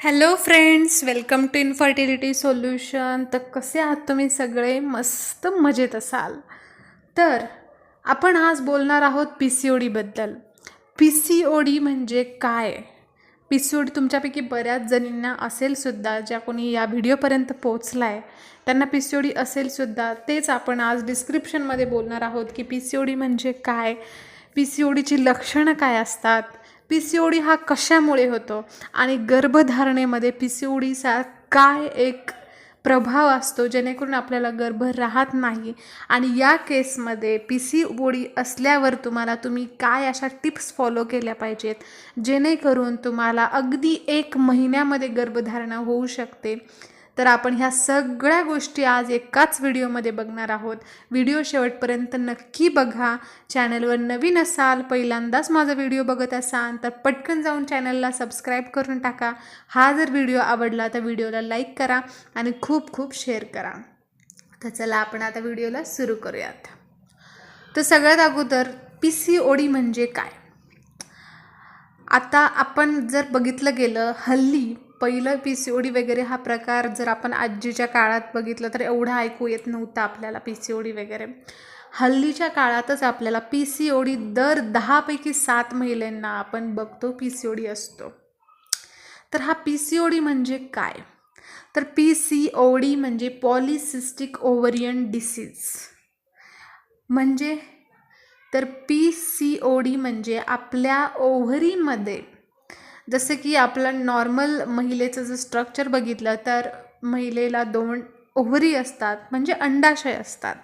Hello friends welcome to infertility solution तर कसे आहात तुम्ही सगळे? मस्त मजेत असाल. तर आपण आज बोलणार आहोत पी सी ओ डीबद्दल पी सी ओ डी म्हणजे काय? पी सी ओ डी तुमच्यापैकी बऱ्याच जणींना असेलसुद्धा ज्या कोणी या व्हिडिओपर्यंत पोचला आहे त्यांना पी सी ओ डी असेलसुद्धा तेच आपण आज डिस्क्रिप्शनमध्ये बोलणार आहोत की पी सी ओ डी म्हणजे काय? पी सी ओ डीची लक्षणं काय असतात? पी सी ओ डी हा कशामुळे होतो? आणि गर्भधारणेमध्ये पी सी ओ डीचा काय एक प्रभाव असतो? जेणेकरून आपल्याला गर्भ राहत नाही? आणि या केसमध्ये पी सी ओ डी असल्यावर तुम्हाला तुम्ही काय अशा टिप्स फॉलो केल्या पाहिजेत? जेणेकरून तुम्हाला अगदी एक महिन्यामध्ये गर्भधारणा होऊ शकते. तर आपण ह्या सगळ्या गोष्टी आज एकाच व्हिडिओमध्ये बघणार आहोत. व्हिडिओ शेवटपर्यंत नक्की बघा. चॅनलवर नवीन असाल पहिल्यांदाच माझा व्हिडिओ बघत असाल तर पटकन जाऊन चॅनलला सबस्क्राईब करून टाका. हा जर व्हिडिओ आवडला तर व्हिडिओला लाईक करा आणि खूप खूप शेअर करा. तर चला आपण आता व्हिडिओला सुरू करूयात. तर सगळ्यात अगोदर पी सी ओ डी म्हणजे काय? आता आपण जर बघितलं गेलं हल्ली पहिलं पी सी ओ डी वगैरे हा प्रकार जर आपण आजीच्या काळात बघितलं तर एवढा ऐकू येत नव्हता आपल्याला पी सी ओ डी वगैरे. हल्लीच्या काळातच आपल्याला पी सी ओ डी दर दहापैकी सात महिलांना आपण बघतो पी सी ओ डी असतो. तर हा पी सी ओ डी म्हणजे काय? तर पी सी ओ डी म्हणजे पॉलिसिस्टिक ओव्हरियन डिसीज म्हणजे? तर पी सी ओ डी म्हणजे आपल्या ओव्हरीमध्ये जसं की आपलं नॉर्मल महिलेचं जर स्ट्रक्चर बघितलं तर महिलेला दोन ओव्हरी असतात म्हणजे अंडाशय असतात.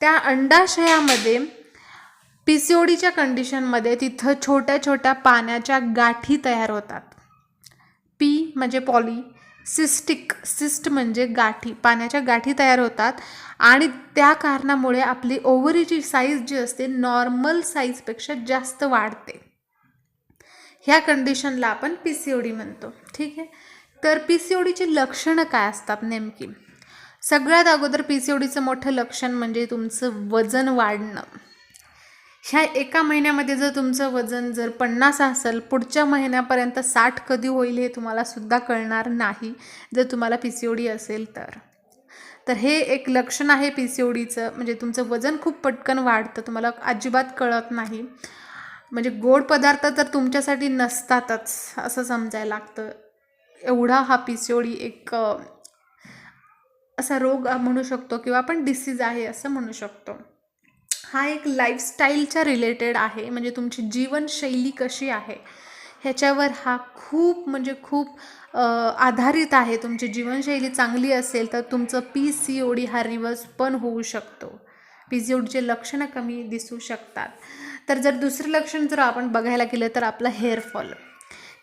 त्या अंडाशयामध्ये पी सी ओ डीच्या कंडिशनमध्ये तिथं छोट्या छोट्या पाण्याच्या गाठी तयार होतात. पी म्हणजे पॉली सिस्टिक सिस्ट म्हणजे गाठी पाण्याच्या गाठी तयार होतात आणि त्या कारणामुळे आपली ओव्हरीची साईज जी असते नॉर्मल साईजपेक्षा जास्त वाढते. ह्या कंडिशनला आपण पी सी ओ डी म्हणतो. ठीक आहे? तर पी सी ओ डीची लक्षणं काय असतात नेमकी? सगळ्यात अगोदर पी सी ओ डीचं मोठं लक्षण म्हणजे तुमचं वजन वाढणं. ह्या एका महिन्यामध्ये जर तुमचं वजन जर पन्नास असेल पुढच्या महिन्यापर्यंत साठ कधी होईल हे तुम्हाला सुद्धा कळणार नाही जर तुम्हाला पी सी ओ डी असेल तर. तर हे एक लक्षण आहे पी सी ओ डीचं म्हणजे तुमचं वजन खूप पटकन वाढतं तुम्हाला अजिबात कळत नाही. म्हणजे गोड पदार्थ तर तुमच्यासाठी नसतातच असं समजायला लागतं. एवढा हा पी सी ओ डी एक असा रोग म्हणू शकतो किंवा आपण डिसीज आहे असं म्हणू शकतो. हा एक लाईफस्टाईलच्या रिलेटेड आहे. म्हणजे तुमची जीवनशैली कशी आहे ह्याच्यावर हा खूप म्हणजे खूप आधारित आहे. तुमची जीवनशैली चांगली असेल तर तुमचं पी सी ओ डी हा रिवर्स पण होऊ शकतो. पी सी ओ डीचे लक्षणं कमी दिसू शकतात. तर जर दुसरं लक्षण जर आपण बघायला गेलं तर आपलं हेअरफॉल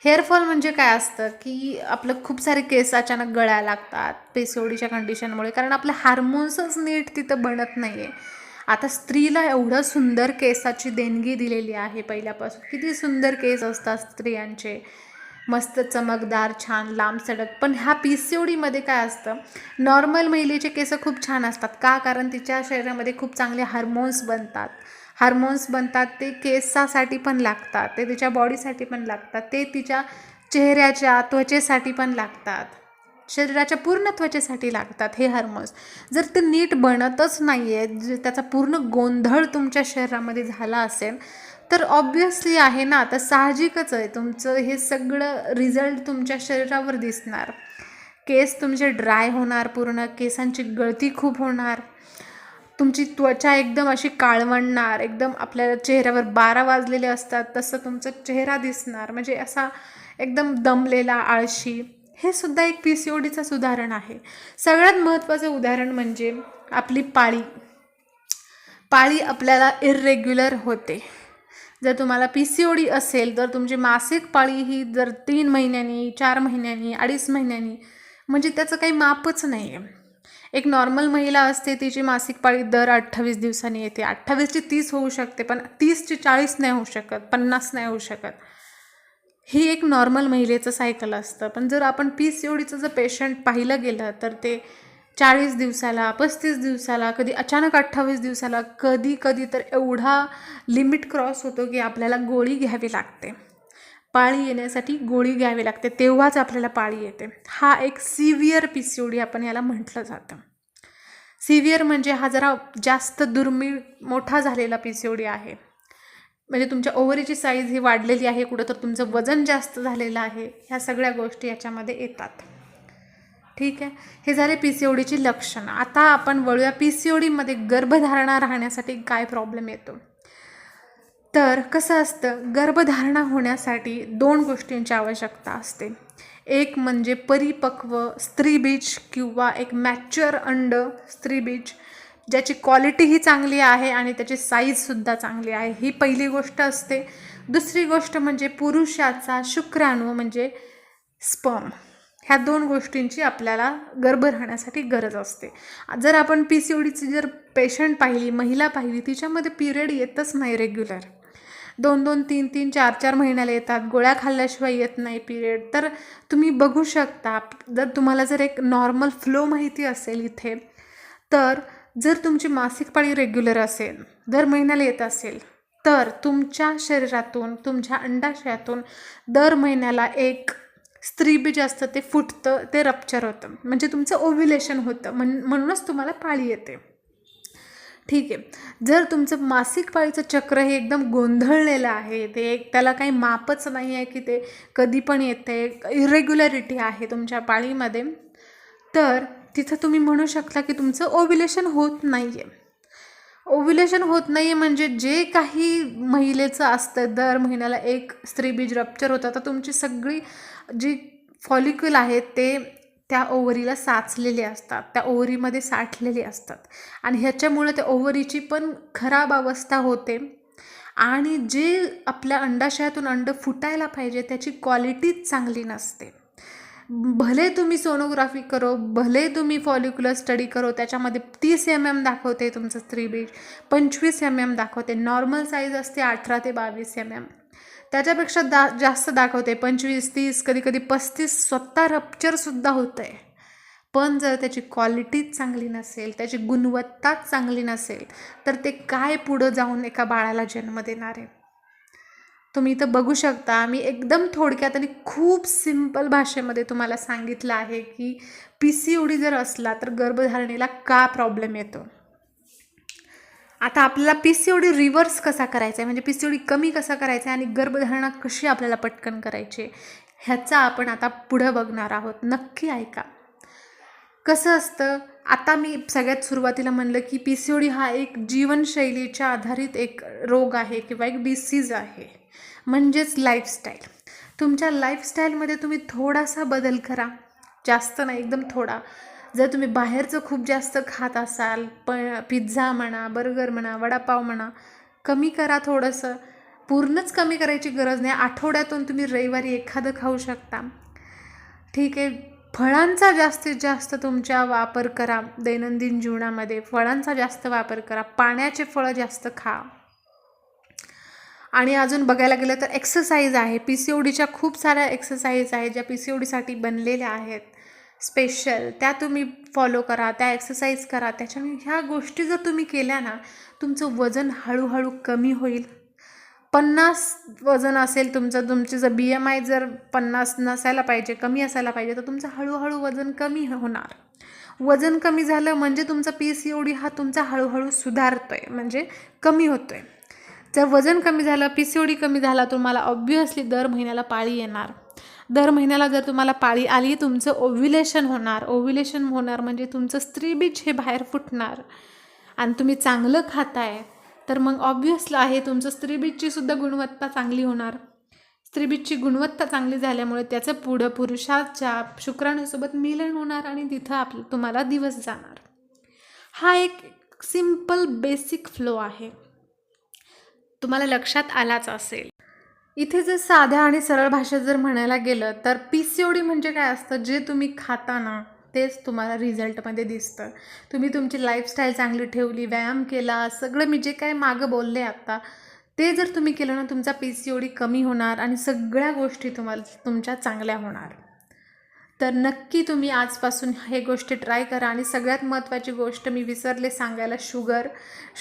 हेअरफॉल म्हणजे काय असतं की आपलं खूप सारे केस अचानक गळायला लागतात पेसोडीच्या कंडिशनमुळे कारण आपले हार्मोन्सच नीट तिथं बनत नाही आहे आता स्त्रीला एवढं सुंदर केसाची देणगी दिलेली आहे पहिल्यापासून. किती सुंदर केस असतात स्त्रियांचे. मस्त चमकदार छान लांब सडक. पण ह्या पी सी ओ डीमध्ये काय असतं? नॉर्मल महिलेचे केस खूप छान असतात. का? कारण तिच्या शरीरामध्ये खूप चांगले हार्मोन्स बनतात. हार्मोन्स बनतात ते केसासाठी पण लागतात ते तिच्या बॉडीसाठी पण लागतात ते तिच्या चेहऱ्याच्या त्वचेसाठी पण लागतात. शरीराच्या पूर्ण त्वचेसाठी लागतात हे हार्मोन्स. जर ते नीट बनतच नाही आहे जे त्याचा पूर्ण गोंधळ तुमच्या शरीरामध्ये झाला असेल तर ऑब्वियसली आहे ना तर साहजिकच आहे. तुमचं हे सगळं रिझल्ट तुमच्या शरीरावर दिसणार. केस तुमचे ड्राय होणार पूर्ण केसांची गळती खूप होणार. तुमची त्वचा एकदम अशी काळवणणार एकदम आपल्या चेहऱ्यावर बारा वाजलेले असतात तसं तुमचा चेहरा दिसणार. म्हणजे असा एकदम दमलेला आळशी. हे सुद्धा एक पी सी ओ डीचंच उदाहरण आहे. सगळ्यात महत्त्वाचं उदाहरण म्हणजे आपली पाळी. पाळी आपल्याला इरेग्युलर होते. जर तुम्हाला पी सी ओ डी असेल तर तुमची मासिक पाळी ही जर तीन महिन्यांनी चार महिन्यांनी अडीच महिन्यांनी म्हणजे त्याचं काही मापच नाही आहे एक नॉर्मल महिला असते तिची मासिक पाळी दर अठ्ठावीस दिवसांनी येते. अठ्ठावीसची तीस होऊ शकते पण तीसची चाळीस नाही होऊ शकत पन्नास नाही होऊ शकत. ही एक नॉर्मल महिलेचं सायकल असतं. पण जर आपण पी सी ओडीचं जर पेशंट पाहिलं गेलं तर ते चाळीस दिवसाला पस्तीस दिवसाला कधी अचानक अठ्ठावीस दिवसाला कधी कधी तर एवढा लिमिट क्रॉस होतो की आपल्याला गोळी घ्यावी लागते. पाळी येण्यासाठी गोळी घ्यावी लागते तेव्हाच आपल्याला पाळी येते. हा एक severe P C O D आपण याला म्हटलं जातं. सिव्हिअर म्हणजे हा जरा जास्त दुर्मिळ मोठा झालेला पी सी ओ डी आहे. म्हणजे तुमच्या ओव्हरीची साईज ही वाढलेली आहे कुठं तर तुमचं वजन जास्त झालेलं आहे ह्या सगळ्या गोष्टी याच्यामध्ये येतात. ठीक आहे? हे झाले पी सी ओ डीची लक्षणं. आता आपण वळूया पी सी ओ डीमध्ये गर्भधारणा राहण्यासाठी काय प्रॉब्लेम येतो? तर कसं असतं गर्भधारणा होण्यासाठी दोन गोष्टींची आवश्यकता असते. एक म्हणजे परिपक्व स्त्रीबीज किंवा एक मॅच्युअर अंड स्त्रीबीज ज्याची क्वालिटीही चांगली आहे आणि त्याची साईजसुद्धा चांगली आहे. ही पहिली गोष्ट असते. दुसरी गोष्ट म्हणजे पुरुषाचा शुक्राणू म्हणजे स्पर्म ह्या दोन गोष्टींची आपल्याला गर्भ राहण्यासाठी गरज असते. जर आपण पी सी ओ डीची जर पेशंट पाहिली महिला पाहिली तिच्यामध्ये पिरियड येतच नाही रेग्युलर दोन दोन तीन तीन चार चार महिन्याला येतात. गोळ्या खाल्ल्याशिवाय येत नाही पिरियड तर तुम्ही बघू शकता जर तुम्हाला जर एक नॉर्मल फ्लो माहिती असेल इथे तर जर तुमची मासिक पाळी रेग्युलर असेल दर महिन्याला येत असेल तर तुमच्या शरीरातून तुमच्या अंडाशयातून दर महिन्याला एक स्त्रीबीज असतं ते फुटतं ते रप्चर होतं. म्हणजे तुमचं ओव्युलेशन होतं. म्हण म्हणूनच तुम्हाला पाळी येते. ठीक आहे. जर तुमचं मासिक पाळीचं चक्र हे एकदम गोंधळलेलं आहे ते एक त्याला काही मापच नाही आहे की ते कधी पण येते इरेग्युलरिटी आहे तुमच्या पाळीमध्ये तर तिथं तुम्ही म्हणू शकता की तुमचं ओव्युलेशन होत नाही आहे ओव्युलेशन होत नाही आहे म्हणजे जे काही महिलेचं असतं दर महिन्याला एक स्त्रीबीज रप्चर होतं तर तुमची सगळी जी फॉलिक्युल आहेत ते त्या ओव्हरीला साचलेले असतात त्या ओव्हरीमध्ये साठलेले असतात. आणि ह्याच्यामुळे त्या ओव्हरीची पण खराब अवस्था होते. आणि जे आपल्या अंडाशयातून अंड फुटायला पाहिजे त्याची क्वालिटीच चांगली नसते. भले तुम्ही सोनोग्राफी करो भले तुम्ही फॉलिक्युलर स्टडी करो त्याच्यामध्ये तीस एम एम दाखवते तुमचं स्त्रीबीज पंचवीस एम एम दाखवते. नॉर्मल साईज असते अठरा ते बावीस एम एम त्याच्यापेक्षा दा जास्त दाखवते. पंचवीस तीस कधी कधी पस्तीस स्वतः रप्चरसुद्धा होतं आहे पण जर त्याची क्वालिटीच चांगली नसेल त्याची गुणवत्ताच चांगली नसेल तर ते काय पुढं जाऊन एका बाळाला जन्म देणार आहे? तुम्ही इथं बघू शकता मी एकदम थोडक्यात आणि खूप सिंपल भाषेमध्ये तुम्हाला सांगितलं आहे की पी सी ओ डी जर असला तर गर्भधारणेला का प्रॉब्लेम येतो? आता आपल्याला P C O D reverse कसा करायचा आहे म्हणजे पी सी ओ डी कमी कसा करायचा आहे आणि गर्भधारणा कशी आपल्याला पटकन करायची? ह्याचा आपण आता पुढं बघणार आहोत. नक्की ऐका. कसं असतं? आता मी सगळ्यात सुरुवातीला म्हणलं की पी सी ओ डी हा एक जीवनशैलीच्या आधारित एक रोग आहे किंवा एक डिसीज आहे. म्हणजेच लाईफस्टाईल तुमच्या लाईफस्टाईलमध्ये तुम्ही थोडासा बदल करा. जास्त नाही एकदम थोडा. जर तुम्ही बाहेरचं खूप जास्त खात असाल प पिझ्झा म्हणा बर्गर म्हणा वडापाव म्हणा कमी करा थोडंसं. पूर्णच कमी करायची गरज नाही. आठवड्यातून तुम्ही रविवारी एखादं खाऊ शकता. ठीक आहे. फळांचा जास्तीत जास्त तुमच्या वापर करा. दैनंदिन जीवनामध्ये फळांचा जास्त वापर करा. पाण्याचे फळं जास्त खा. आणि अजून बघायला गेलं तर एक्सरसाइज आहे. पी सी ओ डीच्या खूप साऱ्या एक्सरसाइज आहेत ज्या पी सी ओ डीसाठी बनलेल्या आहेत. स्पेशल त्या तुम्ही फॉलो करा त्या एक्सरसाइज करा. त्याच्यामुळे ह्या गोष्टी जर तुम्ही केल्या ना तुमचं वजन हळूहळू कमी होईल. पन्नास वजन असेल तुमचं तुमचे जर बी एम आय जर पन्नास नसायला पाहिजे कमी असायला पाहिजे तर तुमचं हळूहळू वजन कमी होणार. वजन कमी झालं म्हणजे तुमचा पी सी ओ डी हा तुमचा हळूहळू सुधारतो आहे म्हणजे कमी होतो आहे जर वजन कमी झालं पी सी ओ डी कमी झाला तुम्हाला ऑब्वियसली दर महिन्याला पाळी येणार. दर महिन्याला जर तुम्हाला पाळी आली तुमचं ओव्युलेशन होणार. ओव्युलेशन होणार म्हणजे तुमचं स्त्रीबीज हे बाहेर फुटणार. आणि तुम्ही चांगलं खाताय तर मग ऑब्वियसलं आहे तुमचं स्त्रीबीजची सुद्धा गुणवत्ता चांगली होणार. स्त्रीबीजची गुणवत्ता चांगली झाल्यामुळे त्याचं पुढं पुरुषाच्या शुक्राणूसोबत मिलन होणार आणि तिथं आप तुम्हाला दिवस जाणार. हा एक सिंपल बेसिक फ्लो आहे. तुम्हाला लक्षात आलाच असेल. इथे जर साध्या आणि सरळ भाषेत जर म्हणायला गेलं तर पी सी ओ डी म्हणजे काय असतं? जे तुम्ही खाता ना तेच तुम्हाला रिझल्टमध्ये दिसतं. तुम्ही तुमची लाईफस्टाईल चांगली ठेवली व्यायाम केला सगळं मी जे काय मागं बोलले आत्ता ते जर तुम्ही केलं ना तुमचा पी सी ओ डी कमी होणार आणि सगळ्या गोष्टी तुम्हाला तुमच्या चांगल्या होणार. तर नक्की तुम्ही आजपासून हे गोष्टी ट्राय करा. आणि सगळ्यात महत्त्वाची गोष्ट मी विसरले सांगायला शुगर.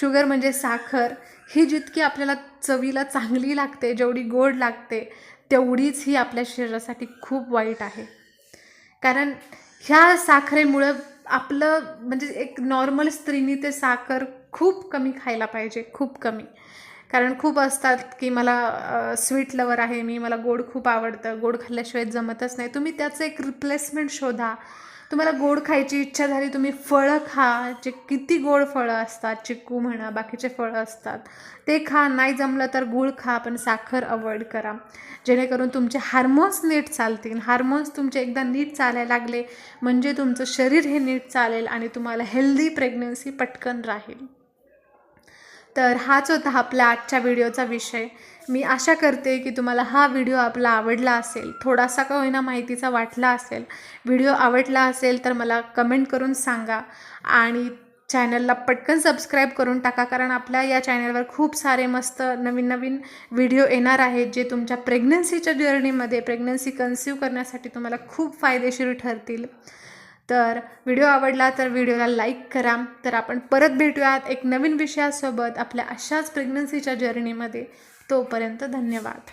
शुगर म्हणजे साखर. ही जितकी आपल्याला चवीला चांगली लागते जेवढी गोड लागते तेवढीच ही आपल्या शरीरासाठी खूप वाईट आहे. कारण ह्या साखरेमुळं आपलं म्हणजे एक नॉर्मल स्त्रीनी ते साखर खूप कमी खायला पाहिजे खूप कमी. कारण खूप असतात की मला स्वीट लवर आहे मी मला गोड खूप आवडतं गोड खाल्ल्याशिवाय जमतच नाही. तुम्ही त्याचं एक रिप्लेसमेंट शोधा. तुम्हाला गोड खायची इच्छा झाली तुम्ही फळं खा जे किती गोड फळं असतात चिक्कू म्हणा बाकीचे फळं असतात ते खा. नाही जमलं तर गूळ खा पण साखर अवॉइड करा. जेणेकरून तुमचे हार्मोन्स नीट चालतील. हार्मोन्स तुमचे एकदा नीट चालायला लागले म्हणजे तुमचं शरीर हे नीट चालेल आणि तुम्हाला हेल्दी प्रेग्नन्सी पटकन राहील. तर हाच होता आपल्या आजच्या व्हिडिओचा विषय. मी आशा करते की तुम्हाला हा व्हिडिओ आपला आवडला असेल थोडासा का होईना माहितीचा वाटला असेल. व्हिडिओ आवडला असेल तर मला कमेंट करून सांगा आणि चॅनलला पटकन सबस्क्राईब करून टाका कारण आपल्या या चॅनलवर खूप सारे मस्त नवीन नवीन व्हिडिओ येणार आहेत जे तुमच्या प्रेग्नन्सीच्या जर्नीमध्ये प्रेग्नन्सी कन्सिव्ह करण्यासाठी तुम्हाला खूप फायदेशीर ठरतील. तर व्हिडिओ आवडला तर व्हिडिओला लाईक करा. तर आपण परत भेटूयात एक नवीन विषयासोबत आपल्या अशाच प्रेग्नन्सीच्या जर्नीमध्ये तोपर्यंत धन्यवाद.